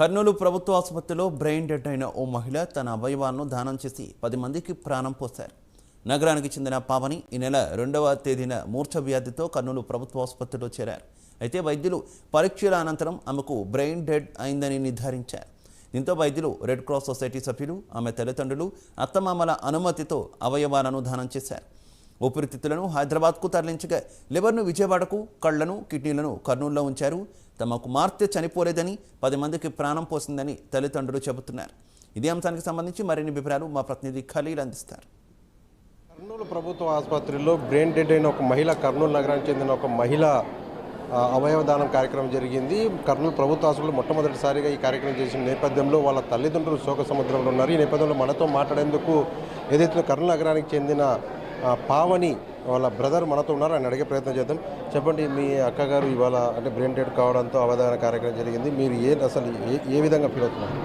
కర్నూలు ప్రభుత్వ ఆసుపత్రిలో brain dead అయిన ఓ మహిళ తన అవయవాలను దానం చేసి పది మందికి ప్రాణం పోశారు. నగరానికి చెందిన పావని ఈ నెల రెండవ తేదీన మూర్ఛ వ్యాధితో కర్నూలు ప్రభుత్వ ఆసుపత్రిలో చేరారు. అయితే వైద్యులు పరీక్షల అనంతరం ఆమెకు బ్రెయిన్ డెడ్ అయిందని నిర్ధారించారు. దీంతో వైద్యులు రెడ్ క్రాస్ సొసైటీ సభ్యులు ఆమె తల్లిదండ్రులు అత్తమామల అనుమతితో అవయవాలను దానం చేశారు. ఊపిరితిత్తులను హైదరాబాద్కు తరలించగా లివర్ను విజయవాడకు కళ్ళను కిడ్నీలను కర్నూలులో ఉంచారు. తమ కుమార్తె చనిపోలేదని పది మందికి ప్రాణం పోసిందని తల్లిదండ్రులు చెబుతున్నారు. ఇదే అంశానికి సంబంధించి మరిన్ని వివరాలు మా ప్రతినిధి ఖలీల్ అందిస్తారు. కర్నూలు ప్రభుత్వ ఆసుపత్రిలో బ్రెయిన్ డెడ్ అయిన ఒక మహిళ కర్నూలు నగరానికి చెందిన ఒక మహిళ అవయవదానం కార్యక్రమం జరిగింది. కర్నూలు ప్రభుత్వ ఆసుపత్రిలో మొట్టమొదటిసారిగా ఈ కార్యక్రమం చేసిన నేపథ్యంలో వాళ్ళ తల్లిదండ్రులు శోక సముద్రంలో ఉన్నారు. ఈ నేపథ్యంలో మనతో మాట్లాడేందుకు ఏదైతే కర్నూలు నగరానికి చెందిన పావని వాళ్ళ బ్రదర్ మనతో ఉన్నారు. ఆయన అడిగే ప్రయత్నం చేద్దాం. చెప్పండి మీ అక్కగారు ఇవాళ అంటే బ్రెయిన్ డెడ్ కావడంతో అవధాన కార్యక్రమం జరిగింది. మీరు ఏ అసలు ఏ ఏ విధంగా ఫీల్ అవుతున్నారు?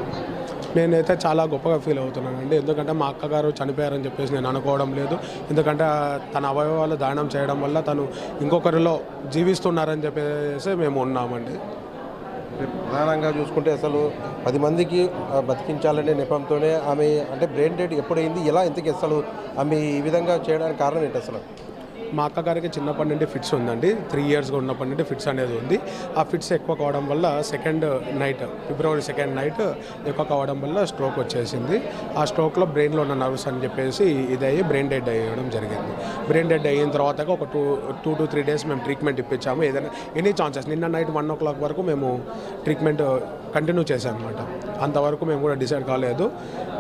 నేనైతే చాలా గొప్పగా ఫీల్ అవుతున్నానండి. ఎందుకంటే మా అక్కగారు చనిపోయారని చెప్పేసి నేను అనుకోవడం లేదు. ఎందుకంటే తన అవయవాలు దానం చేయడం వల్ల తను ఇంకొకరిలో జీవిస్తున్నారని చెప్పేసి మేము ఉన్నామండి. ప్రధానంగా చూసుకుంటే అసలు పది మందికి బతికించాలనే నెపంతోనే ఆమె అంటే బ్రెయిన్ డెడ్ ఎప్పుడైంది ఎలా ఇంతకీ అసలు ఆమె ఈ విధంగా చేయడానికి కారణం ఏంటి అసలు? మా అక్కగారికి చిన్నప్పటి నుండి ఫిట్స్ ఉందండి. త్రీ ఇయర్స్గా ఉన్నప్పటి నుండి ఫిట్స్ అనేది ఉంది. ఆ ఫిట్స్ ఎక్కువ కావడం వల్ల second night February second night ఎక్కువ కావడం వల్ల స్ట్రోక్ వచ్చేసింది. ఆ స్ట్రోక్లో బ్రెయిన్లో ఉన్న నర్వ్స్ అని చెప్పేసి ఇది అయ్యి బ్రెయిన్ డెడ్ అయ్యడం జరిగింది. బ్రెయిన్ డెడ్ అయిన తర్వాత ఒక two two to three days మేము ట్రీట్మెంట్ ఇప్పించాము. ఏదైనా ఎనీ ఛాన్సెస్ నిన్న నైట్ వన్ ఓ క్లాక్ వరకు మేము ట్రీట్మెంట్ కంటిన్యూ చేశాం అనమాట అంతవరకు మేము కూడా డిసైడ్ కాలేదు.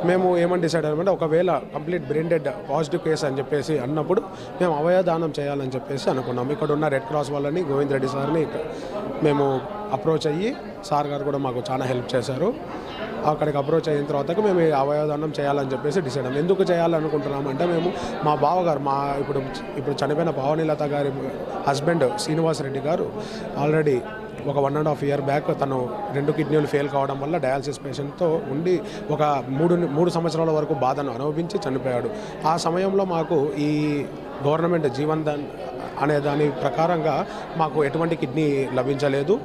మేము ఏమని డిసైడ్ అయ్యామంటే ఒకవేళ complete brain dead positive case అని చెప్పేసి అన్నప్పుడు మేము అవయదానం చేయాలని చెప్పేసి అనుకున్నాం. ఇక్కడ ఉన్న రెడ్ క్రాస్ వాళ్ళని గోవింద్ రెడ్డి సార్ని మేము అప్రోచ్ అయ్యి సార్ గారు కూడా మాకు చాలా హెల్ప్ చేశారు. అక్కడికి అప్రోచ్ అయిన తర్వాత మేము అవయోదానం అవయవదానం చేయాలని చెప్పేసి డిసైడ్ అయ్యాం. ఎందుకు చేయాలనుకుంటున్నామంటే మేము మా బావగారు మా ఇప్పుడు ఇప్పుడు చనిపోయిన పవనీలత గారి హస్బెండ్ శ్రీనివాస్ రెడ్డి గారు ఆల్రెడీ ఒక one and half year back తను రెండు కిడ్నీలు ఫెయిల్ కావడం వల్ల డయాలసిస్ పేషెంట్తో ఉండి ఒక మూడు మూడు సంవత్సరాల వరకు బాధను అనుభవించి చనిపోయాడు. ఆ సమయంలో మాకు ఈ గవర్నమెంట్ జీవన్ దాన్ అనే దాని ప్రకారంగా మాకు ఎటువంటి కిడ్నీ లభించలేదు.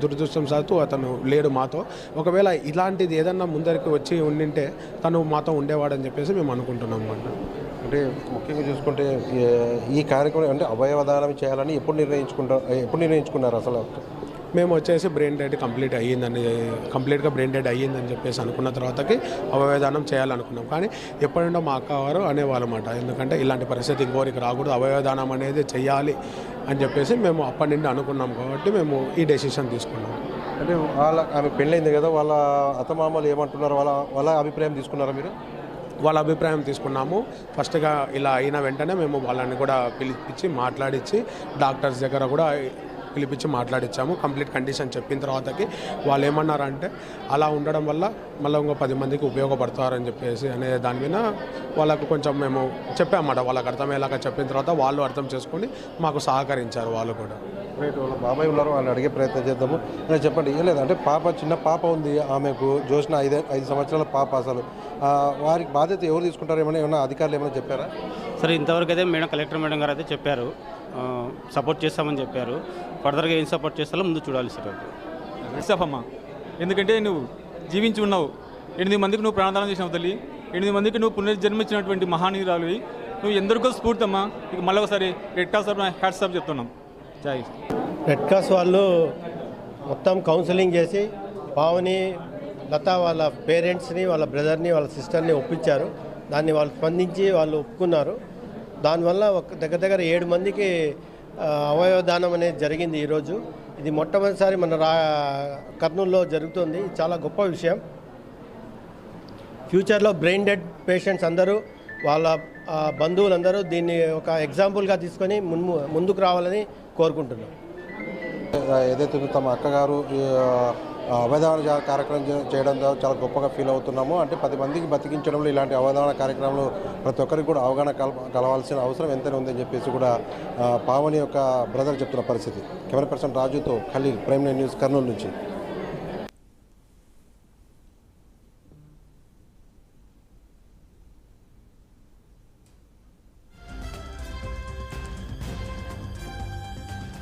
దురదృష్టం సాత్తు అతను లేడు మాతో. ఒకవేళ ఇలాంటిది ఏదన్నా ముందరికి వచ్చి ఉండింటే తను మాతో ఉండేవాడని చెప్పేసి మేము అనుకుంటున్నాం అన్నమాట అంటే ముఖ్యంగా చూసుకుంటే ఈ కార్యక్రమం అంటే అవయవదానం చేయాలని ఎప్పుడు నిర్ణయించుకుంటారు ఎప్పుడు నిర్ణయించుకున్నారు అసలు? మేము వచ్చేసి బ్రెయిన్ డెడ్ కంప్లీట్ అయ్యిందని కంప్లీట్గా బ్రెయిన్ డెడ్ అయ్యిందని చెప్పేసి అనుకున్న తర్వాతకి అవయవదానం చేయాలనుకున్నాం. కానీ ఎప్పుడైనా మా అక్కవారు అనేవాళ్ళు అన్నమాట ఎందుకంటే ఇలాంటి పరిస్థితి ఇంకోరికి రాకూడదు అవయవదానం అనేది చేయాలి అని చెప్పేసి మేము అప్పటి నుండి అనుకున్నాం కాబట్టి మేము ఈ డెసిషన్ తీసుకున్నాం. అంటే వాళ్ళ ఆమె పెళ్ళైంది కదా వాళ్ళ అత్తమామలు ఏమంటున్నారు? వాళ్ళ వాళ్ళ అభిప్రాయం తీసుకున్నారా మీరు? వాళ్ళ అభిప్రాయం తీసుకున్నాము. ఫస్ట్గా ఇలా అయిన వెంటనే మేము వాళ్ళని కూడా పిలిపించి మాట్లాడించి డాక్టర్స్ దగ్గర కూడా పిలిపించి మాట్లాడించాము కంప్లీట్ కండిషన్ చెప్పిన తర్వాతకి వాళ్ళు ఏమన్నారంటే అలా ఉండడం వల్ల మళ్ళీ ఇంకో పది మందికి ఉపయోగపడతారని చెప్పేసి అనే దాని మీద వాళ్ళకు కొంచెం మేము చెప్పామన్నమాట. వాళ్ళకి అర్థమయ్యేలాగా చెప్పిన తర్వాత వాళ్ళు అర్థం చేసుకొని మాకు సహకరించారు వాళ్ళు కూడా. రైట్ వాళ్ళ బాబాయ్ ఉన్నారు వాళ్ళని అడిగే ప్రయత్నం చేద్దాము. చెప్పండి ఏం లేదు అంటే పాప చిన్న పాప ఉంది ఆమెకు జోష్న ఐదు ఐదు సంవత్సరాల పాప అసలు. ఆ, వారికి బాధ్యత ఎవరు తీసుకుంటారు ఏమైనా ఏమైనా అధికారులు ఏమైనా చెప్పారా? సరే ఇంతవరకు అయితే మేడం కలెక్టర్ మేడం గారు అయితే చెప్పారు. సపోర్ట్ చేస్తామని చెప్పారు. ఫర్దర్గా ఏం సపోర్ట్ చేస్తారో ముందు చూడాలి సార్ ఇస్తాఫమ్మా ఎందుకంటే నువ్వు జీవించి ఉన్నావు. ఎనిమిది మందికి నువ్వు ప్రాణదానం చేసినావు తల్లి. ఎనిమిది మందికి నువ్వు పునర్జన్మించినటువంటి మహానీయురాలు నువ్వు ఎందరికో స్ఫూర్తమ్మా. ఇక మళ్ళీ ఒకసారి రెడ్ క్రాస్ హ్యాట్సాప్ చెప్తున్నాం. జై రెడ్ క్రాస్ వాళ్ళు మొత్తం కౌన్సిలింగ్ చేసి పావని లత వాళ్ళ పేరెంట్స్ని వాళ్ళ బ్రదర్ని వాళ్ళ సిస్టర్ని ఒప్పించారు. దాన్ని వాళ్ళు స్పందించి వాళ్ళు ఒప్పుకున్నారు. దానివల్ల ఒక దగ్గర దగ్గర ఏడు మందికి ఆ, అవయవ దానం అనేది జరిగింది ఈరోజు. ఇది మొట్టమొదటిసారి మన రా కర్నూలులో జరుగుతుంది. చాలా గొప్ప విషయం. ఫ్యూచర్లో బ్రెయిన్ డెడ్ పేషెంట్స్ అందరూ వాళ్ళ బంధువులందరూ దీన్ని ఒక ఎగ్జాంపుల్గా తీసుకొని ముందు ముందుకు రావాలని కోరుకుంటున్నాం. ఏదైతే తమ అక్కగారు అవధాన జా- కార్యక్రమం చేయడం ద్వారా చాలా గొప్పగా ఫీల్ అవుతున్నాము. అంటే పది మందికి బతికించడంలో ఇలాంటి అవధాన కార్యక్రమాలు ప్రతి ఒక్కరికి కూడా అవగాహన కల కలవాల్సిన అవసరం ఎంతైనా ఉందని చెప్పేసి కూడా పావని యొక్క బ్రదర్ చెప్తున్న పరిస్థితి. కెమెరా పర్సన్ రాజుతో ఖలీల్ ప్రైమ్ న్యూస్ కర్నూలు నుంచి.